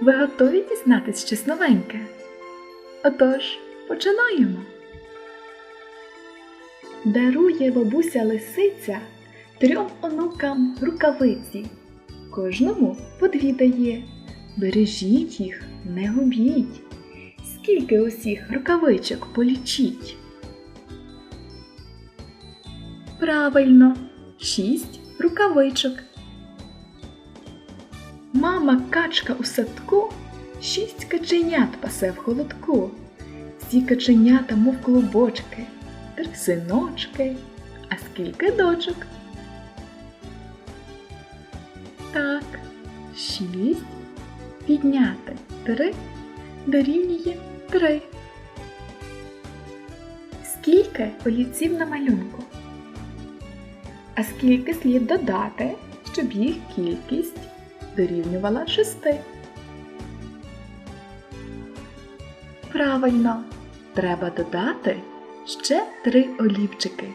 Ви готові дізнатись щось новеньке? Отож, починаємо. Дарує бабуся лисиця трьом онукам рукавиці. Кожному по дає. Бережіть їх, не губіть. Скільки усіх рукавичок полічіть? Правильно, шість рукавичок. Мама качка у садку шість каченят пасе в холодку. Всі каченята, мов клубочки, три синочки, а скільки дочок? Так, шість підняти три дорівнює три. Скільки олівців на малюнку? А скільки слід додати, щоб їх кількість дорівнювала шести? Правильно, треба додати ще три олівчики.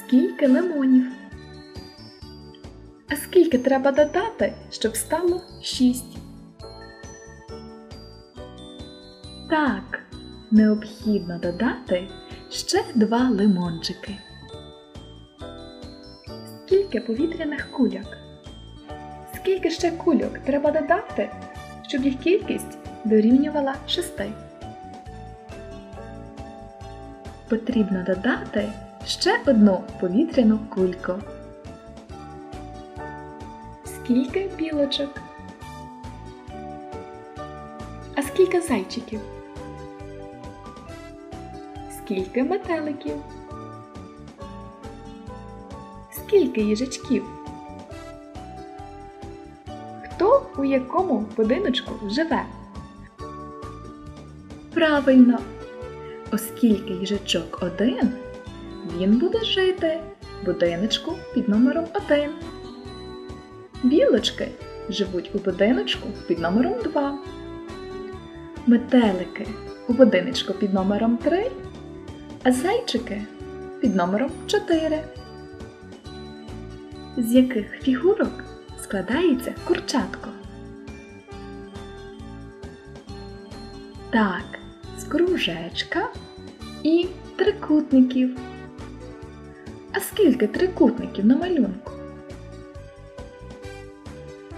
Скільки лимонів? А скільки треба додати, щоб стало шість? Так, необхідно додати ще два лимончики. Скільки повітряних кульок? Скільки ще кульок треба додати, щоб їх кількість дорівнювала шести? Потрібно додати ще одну повітряну кульку. Скільки білочок? А скільки зайчиків? Скільки метеликів? Скільки їжачків? Хто у якому будиночку живе? Правильно, оскільки їжачок один, він буде жити в будиночку під номером 1. Білочки живуть у будиночку під номером 2. Метелики у будиночку під номером 3, а зайчики під номером 4. З яких фігурок складається курчатко? Так, з кружечка і трикутників. А скільки трикутників на малюнку?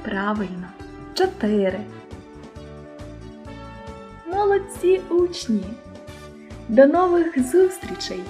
Правильно, чотири. Молодці учні! До нових зустрічей!